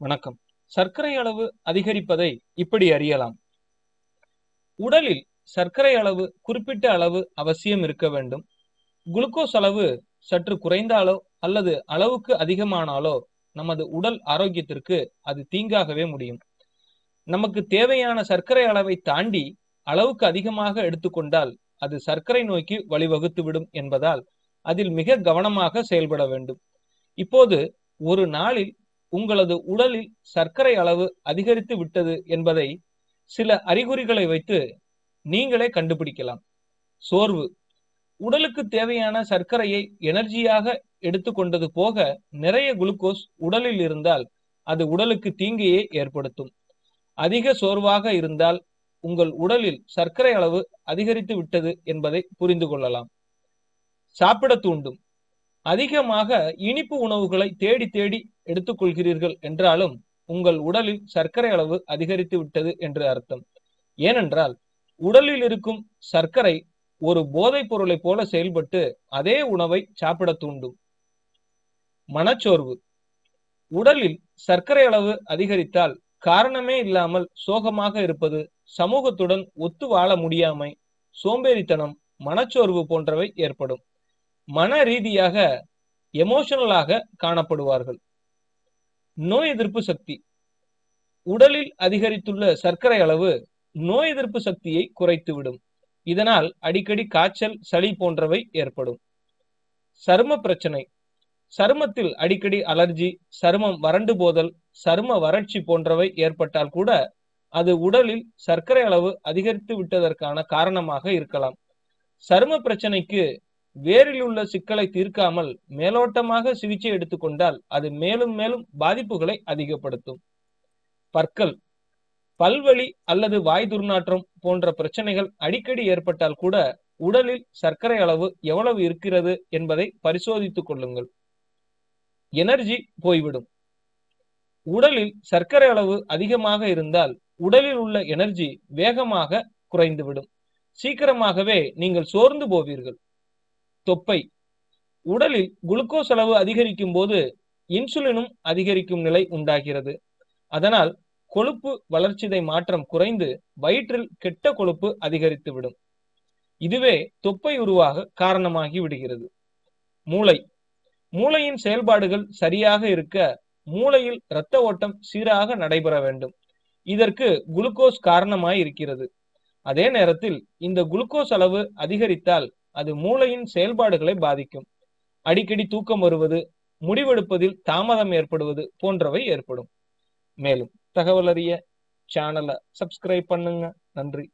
வணக்கம். சர்க்கரை அளவு அதிகரிப்பதை இப்படி அறியலாம். உடலில் சர்க்கரை அளவு குறிப்பிட்ட அளவு அவசியம் இருக்க வேண்டும். குளுக்கோஸ் அளவு சற்று குறைந்தாலோ அல்லது அளவுக்கு அதிகமானாலோ நமது உடல் ஆரோக்கியத்திற்கு அது தீங்காகவே முடியும். நமக்கு தேவையான சர்க்கரை அளவை தாண்டி அளவுக்கு அதிகமாக எடுத்துக்கொண்டால் அது சர்க்கரை நோய்க்கு வழிவகுத்துவிடும் என்பதால் அதில் மிக கவனமாக செயல்பட வேண்டும். இப்போது ஒரு நாளில் உங்களது உடலில் சர்க்கரை அளவு அதிகரித்து விட்டது என்பதை சில அறிகுறிகளை வைத்து நீங்களே கண்டுபிடிக்கலாம். சோர்வு. உடலுக்கு தேவையான சர்க்கரையை எனர்ஜியாக எடுத்துக்கொண்டது போக நிறைய குளுக்கோஸ் உடலில் இருந்தால் அது உடலுக்கு தீங்கையே ஏற்படுத்தும். அதிக சோர்வாக இருந்தால் உங்கள் உடலில் சர்க்கரை அளவு அதிகரித்து விட்டது என்பதை புரிந்து கொள்ளலாம். சாப்பிட தூண்டும். அதிகமாக இனிப்பு உணவுகளை தேடி தேடி எடுத்துக்கொள்கிறீர்கள் என்றாலும் உங்கள் உடலில் சர்க்கரை அளவு அதிகரித்து விட்டது என்று அர்த்தம். ஏனென்றால் உடலில் இருக்கும் சர்க்கரை ஒரு போதைப் பொருளை போல செயல்பட்டு அதே உணவை சாப்பிட தூண்டும். மனச்சோர்வு. உடலில் சர்க்கரை அளவு அதிகரித்தால் காரணமே இல்லாமல் சோகமாக இருப்பது சமூகத்துடன் ஒத்து வாழ முடியாமை சோம்பேறித்தனம் மனச்சோர்வு போன்றவை ஏற்படும். மன ரீதியாக எமோஷனலாக காணப்படுவார்கள். நோய் எதிர்ப்பு சக்தி. உடலில் அதிகரித்துள்ள சர்க்கரை அளவு நோய் எதிர்ப்பு சக்தியை குறைத்துவிடும். இதனால் அடிக்கடி காய்ச்சல் சளி போன்றவை ஏற்படும். சரும பிரச்சனை. சருமத்தில் அடிக்கடி அலர்ஜி சருமம் வறண்டு போதல் சரும வறட்சி போன்றவை ஏற்பட்டால் கூட அது உடலில் சர்க்கரை அளவு அதிகரித்து விட்டதற்கான காரணமாக இருக்கலாம். சரும பிரச்சனைக்கு வேரில் உள்ள சிக்கலை தீர்க்காமல் மேலோட்டமாக சிகிச்சை எடுத்துக்கொண்டால் அது மேலும் மேலும் பாதிப்புகளை அதிகப்படுத்தும். பற்கள் பல்வலி அல்லது வாய் துர்நாற்றம் போன்ற பிரச்சனைகள் அடிக்கடி ஏற்பட்டால் கூட உடலில் சர்க்கரை அளவு எவ்வளவு இருக்கிறது என்பதை பரிசோதித்துக் கொள்ளுங்கள். எனர்ஜி போய்விடும். உடலில் சர்க்கரை அளவு அதிகமாக இருந்தால் உடலில் உள்ள எனர்ஜி வேகமாக குறைந்துவிடும். சீக்கிரமாகவே நீங்கள் சோர்ந்து போவீர்கள். தொப்பை. உடலில் குளுக்கோஸ் அளவு அதிகரிக்கும் போது இன்சுலினும் அதிகரிக்கும் நிலை உண்டாகிறது. அதனால் கொழுப்பு வளர்ச்சிதை மாற்றம் குறைந்து வயிற்றில் கெட்ட கொழுப்பு அதிகரித்துவிடும் இதுவே தொப்பை உருவாக காரணமாகி விடுகிறது. மூளை. மூளையின் செயல்பாடுகள் சரியாக இருக்க மூளையில் இரத்த ஓட்டம் சீராக நடைபெற வேண்டும். இதற்கு குளுக்கோஸ் காரணமாய் இருக்கிறது. அதே நேரத்தில் இந்த குளுக்கோஸ் அளவு அதிகரித்தால் அது மூளையின் செயல்பாடுகளை பாதிக்கும். அடிக்கடி தூக்கம் வருவது முடிவெடுப்பதில் தாமதம் ஏற்படுவது போன்றவை ஏற்படும். மேலும் தகவல் அறிய சேனலை சப்ஸ்கிரைப் பண்ணுங்க. நன்றி.